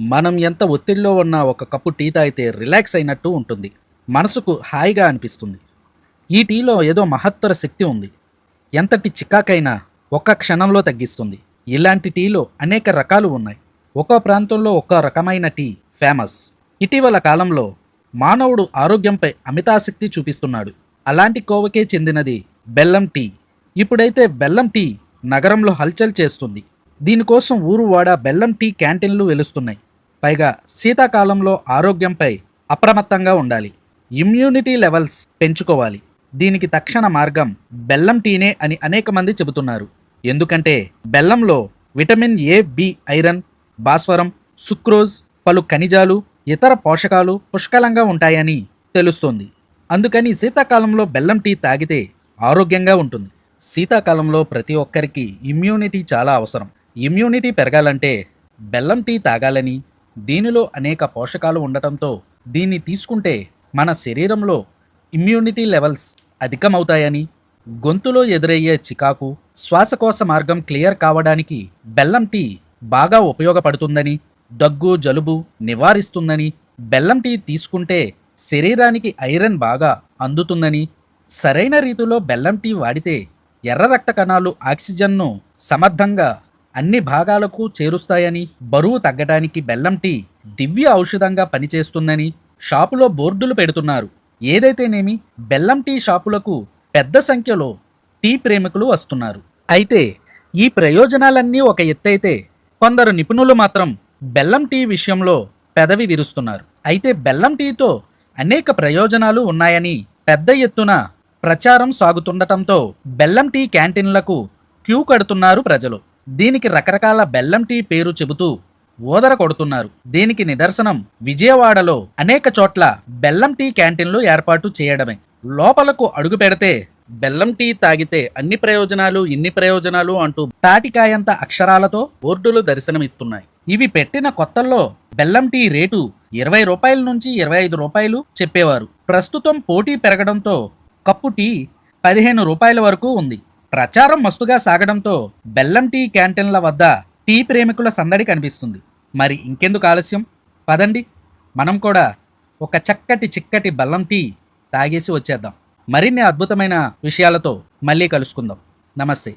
మనం ఎంత ఒత్తిడిలో ఉన్నా ఒక కప్పు టీ తాగితే రిలాక్స్ అయినట్టు ఉంటుంది. మనసుకు హాయిగా అనిపిస్తుంది. ఈ టీలో ఏదో మహత్తర శక్తి ఉంది. ఎంతటి చికాకైనా ఒక్క క్షణంలో తగ్గిస్తుంది. ఇలాంటి టీలో అనేక రకాలు ఉన్నాయి. ఒక్కో ప్రాంతంలో ఒక్కో రకమైన టీ ఫేమస్ ఇటీవల కాలంలో మానవుడు ఆరోగ్యంపై అమితాసక్తి చూపిస్తున్నాడు. అలాంటి కోవకే చెందినది బెల్లం టీ. ఇప్పుడైతే బెల్లం టీ నగరంలో హల్చల్ చేస్తుంది. దీనికోసం ఊరు వాడ బెల్లం టీ క్యాంటీన్లు వెలుస్తున్నాయి. పైగా శీతాకాలంలో ఆరోగ్యంపై అప్రమత్తంగా ఉండాలి. ఇమ్యూనిటీ లెవెల్స్ పెంచుకోవాలి. దీనికి తక్షణ మార్గం బెల్లం టీనే అని అనేక మంది చెబుతున్నారు. ఎందుకంటే బెల్లంలో విటమిన్ ఏ బి ఐరన్ భాస్వరం సుక్రోజ్ పలు ఖనిజాలు ఇతర పోషకాలు పుష్కలంగా ఉంటాయని తెలుస్తోంది. అందుకని శీతాకాలంలో బెల్లం టీ తాగితే ఆరోగ్యంగా ఉంటుంది. శీతాకాలంలో ప్రతి ఒక్కరికి ఇమ్యూనిటీ చాలా అవసరం. ఇమ్యూనిటీ పెరగాలంటే బెల్లం టీ తాగాలని దీనిలో అనేక పోషకాలు ఉండటంతో దీన్ని తీసుకుంటే మన శరీరంలో ఇమ్యూనిటీ లెవెల్స్ అధికమవుతాయని గొంతులో ఎదురయ్యే చికాకు శ్వాసకోశ మార్గం క్లియర్ కావడానికి బెల్లం టీ బాగా ఉపయోగపడుతుందని దగ్గు జలుబు నివారిస్తుందని బెల్లం టీ తీసుకుంటే శరీరానికి ఐరన్ బాగా అందుతుందని సరైన రీతిలో బెల్లం టీ వాడితే ఎర్ర రక్త కణాలు ఆక్సిజన్ను సమర్థంగా అన్ని భాగాలకు చేరుస్తాయని బరువు తగ్గడానికి బెల్లం టీ దివ్య ఔషధంగా పనిచేస్తుందని షాపులో బోర్డులు పెడుతున్నారు. ఏదైతేనేమి బెల్లం టీ షాపులకు పెద్ద సంఖ్యలో టీ ప్రేమికులు వస్తున్నారు. అయితే ఈ ప్రయోజనాలన్నీ ఒక ఎత్తైతే కొందరు నిపుణులు మాత్రం బెల్లం టీ విషయంలో పెదవి విరుస్తున్నారు. అయితే బెల్లం టీతో అనేక ప్రయోజనాలు ఉన్నాయని పెద్ద ఎత్తున ప్రచారం సాగుతుండటంతో బెల్లం టీ క్యాంటీన్లకు క్యూ కడుతున్నారు ప్రజలు. దీనికి రకరకాల బెల్లం టీ పేరు చెబుతూ ఓదర కొడుతున్నారు. దీనికి నిదర్శనం విజయవాడలో అనేక చోట్ల బెల్లం టీ క్యాంటీన్లు ఏర్పాటు చేయడమే. లోపలకు అడుగు పెడితే బెల్లం టీ తాగితే అన్ని ప్రయోజనాలు ఇన్ని ప్రయోజనాలు అంటూ తాటికాయంత అక్షరాలతో బోర్డులు దర్శనమిస్తున్నాయి. ఇవి పెట్టిన కొత్తల్లో బెల్లం టీ రేటు ఇరవై రూపాయల నుంచి ఇరవై ఐదు రూపాయలు చెప్పేవారు. ప్రస్తుతం పోటీ పెరగడంతో కప్పు టీ పదిహేను రూపాయల వరకు ఉంది. ప్రచారం మస్తుగా సాగడంతో బెల్లం టీ క్యాంటీన్ల వద్ద టీ ప్రేమికుల సందడి కనిపిస్తుంది. మరి ఇంకెందుకు ఆలస్యం? పదండి. మనం కూడా ఒక చక్కటి చిక్కటి బెల్లం టీ తాగేసి వచ్చేద్దాం. మరిన్ని అద్భుతమైన విషయాలతో మళ్ళీ కలుసుకుందాం. నమస్తే.